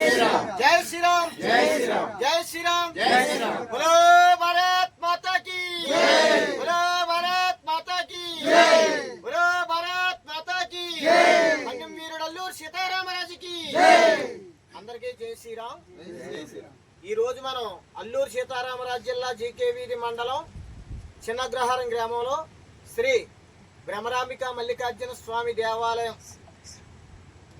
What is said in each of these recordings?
జై శ్రీరామ్. జై శ్రీరామ్. జై శ్రీరామ్. జై శ్రీరామ్. బోలో భారత్ మాతా కీ. బోలో భారత్ మాతా కీ. బోలో భారత్ మాతా కీ. అన్నం వీరుడు అల్లూరు సీతారామరాజుకి అందరికీ జై శ్రీరామ్. ఈ రోజు మనం అల్లూరు సీతారామరాజు జిల్లా జీకే వీధి మండలం చిన్నగ్రహారం గ్రామంలో శ్రీ భ్రమరాంబిక మల్లికార్జున స్వామి దేవాలయం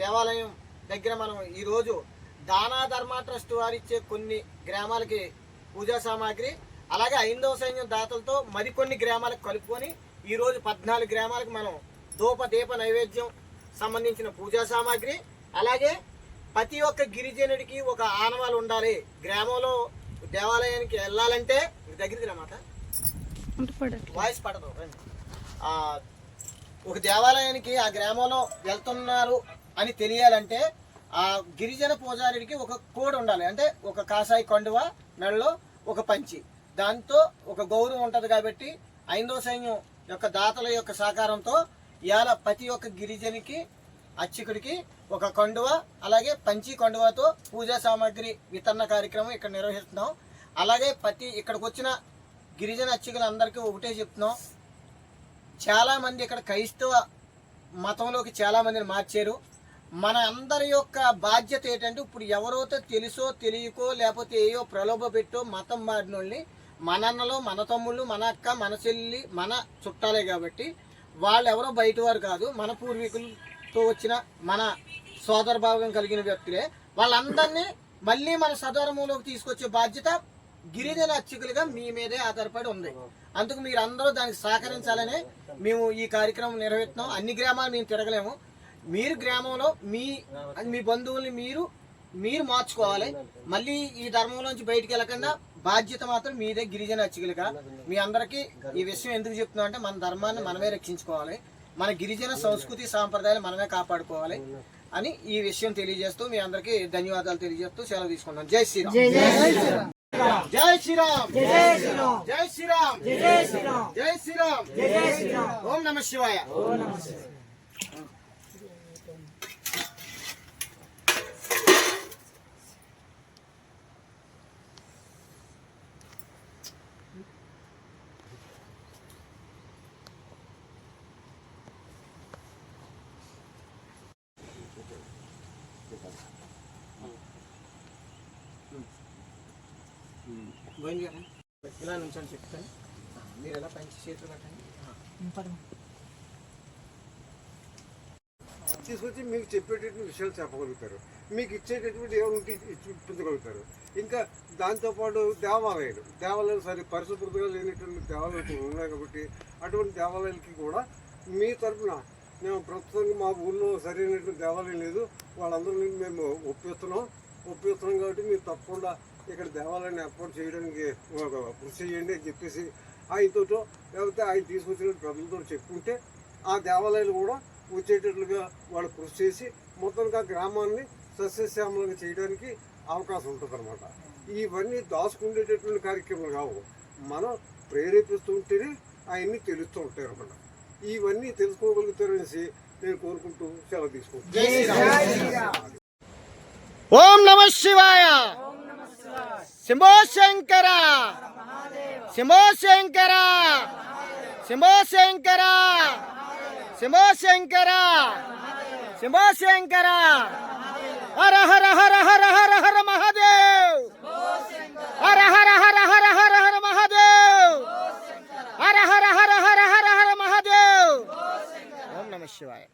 దేవాలయం దగ్గర మనం ఈరోజు దానా ధర్మ ట్రస్ట్ వారిచ్చే కొన్ని గ్రామాలకి పూజా సామాగ్రి అలాగే ఐందవ సైన్యం దాతలతో మరికొన్ని గ్రామాలకు కలుపుకొని ఈరోజు పద్నాలుగు గ్రామాలకు మనం ధూప దీప నైవేద్యం సంబంధించిన పూజా సామాగ్రి అలాగే ప్రతి ఒక్క గిరిజనుడికి ఒక ఆనవాలు ఉండాలి. గ్రామంలో దేవాలయానికి వెళ్ళాలంటే దగ్గరికి రమాట వాయిస్ పడదు ఒక దేవాలయానికి ఆ గ్రామంలో వెళ్తున్నారు అని తెలియాలంటే ఆ గిరిజన పూజారికి ఒక కోడ్ ఉండాలి. అంటే ఒక కాసాయి కండువ మెడలో ఒక పంచి. దాంతో ఒక గౌరవం ఉంటుంది కాబట్టి ఐందో సైన్యం యొక్క దాతల యొక్క సహకారంతో ఇవాళ ప్రతి ఒక్క గిరిజనికి అర్చకుడికి ఒక కండువ అలాగే పంచి కండువతో పూజా సామాగ్రి వితరణ కార్యక్రమం ఇక్కడ నిర్వహిస్తున్నాం. అలాగే ప్రతి ఇక్కడికి వచ్చిన గిరిజన అర్చకులందరికీ ఒకటే చెప్తున్నాం. చాలామంది ఇక్కడ క్రైస్తవ మతంలోకి చాలామందిని మార్చారు. మన అందరి యొక్క బాధ్యత ఏంటంటే ఇప్పుడు ఎవరైతే తెలుసో తెలియకో లేకపోతే ఏయో ప్రలోభ పెట్టో మతం మారినోళ్ళని మన అన్నలు మన తమ్ముళ్ళు మన అక్క మన చెల్లి మన చుట్టాలే కాబట్టి వాళ్ళు ఎవరో బయట వారు కాదు మన పూర్వీకులతో వచ్చిన మన సోదర భావం కలిగిన వ్యక్తులే. వాళ్ళందరినీ మళ్ళీ మన సదరములోకి తీసుకొచ్చే బాధ్యత గిరిజన అర్చకులుగా మీ మీదే ఆధారపడి ఉంది. అందుకు మీరు అందరూ దానికి సహకరించాలని మేము ఈ కార్యక్రమం నిర్వహిస్తున్నాం. అన్ని గ్రామాలు మేము తిరగలేము. మీరు గ్రామంలో మీ మీ బంధువుల్ని మీరు మీరు మార్చుకోవాలి. మళ్ళీ ఈ ధర్మంలోంచి బయటికి వెళ్ళకుండా బాధ్యత మాత్రం మీదే గిరిజన అర్చకులుగా. మీ అందరికీ ఈ విషయం ఎందుకు చెప్తున్నాం అంటే మన ధర్మాన్ని మనమే రక్షించుకోవాలి. మన గిరిజన సంస్కృతి సాంప్రదాయాలు మనమే కాపాడుకోవాలి అని ఈ విషయం తెలియజేస్తూ మీ అందరికీ ధన్యవాదాలు తెలియజేస్తూ సెలవు తీసుకున్నాం జై శ్రీరామ్. జై శ్రీరామ్. జై శ్రీరామ్. జై శ్రీరామ్. జై శ్రీరామ్. జై శ్రీరామ్. ఓం నమ శివాయ. గోవింద్ గారు ఇలా నుంచొని చెప్తాను. మీరు ఎలా పంచి చేతులు కట్టండి. తీసుకొచ్చి మీకు చెప్పేటటువంటి విషయాలు చెప్పగలుగుతారు. మీకు ఇచ్చేటటువంటి ఏమైనా ఉంటే ఇప్పించగలుగుతారు ఇంకా దాంతోపాటు దేవాలయాలు. దేవాలయాలు సరి పరిశుభ్రతగా లేనటువంటి దేవాలయాలు ఉన్నాయి కాబట్టి అటువంటి దేవాలయాలకి కూడా మీ తరఫున మేము ప్రస్తుతానికి మా ఊళ్ళో సరైనటువంటి దేవాలయం లేదు. వాళ్ళందరినీ మేము ఒప్పిస్తున్నాం. ఒప్పిస్తున్నాం కాబట్టి మీరు తప్పకుండా ఇక్కడ దేవాలయాన్ని ఏర్పాటు చేయడానికి ఒక కృషి చేయండి అని చెప్పేసి ఆయనతో లేకపోతే ఆయన తీసుకొచ్చిన ప్రజలతో చెప్పుకుంటే ఆ దేవాలయాలు కూడా వచ్చేటట్లుగా వాళ్ళు కృషి చేసి మొత్తానికి ఆ గ్రామాన్ని సస్యశ్యామలంగా చేయడానికి అవకాశం ఉంటుంది అనమాట ఇవన్నీ దాచుకుండేటటువంటి కార్యక్రమాలు కావు. మనం ప్రేరేపిస్తూ ఉంటేనే అవన్నీ తెలుస్తూ ఉంటాయి అనమాట ఇవన్నీ తెలుసుకోగలుగుతారనేసి నేను కోరుకుంటూ సెలవు తీసుకుంటాను ఓం నమ శివాయ. శంభో శంకర శంభో శంకర శంభో శంకర శంభో శంకర శంభో శంకర హర హర హర హర హర హర మహాదేవ్ హర హర హర హర హర హర మహాదేవ్ హర హర హర హర హర హర మహాదేవ్ ఓం నమ శివాయ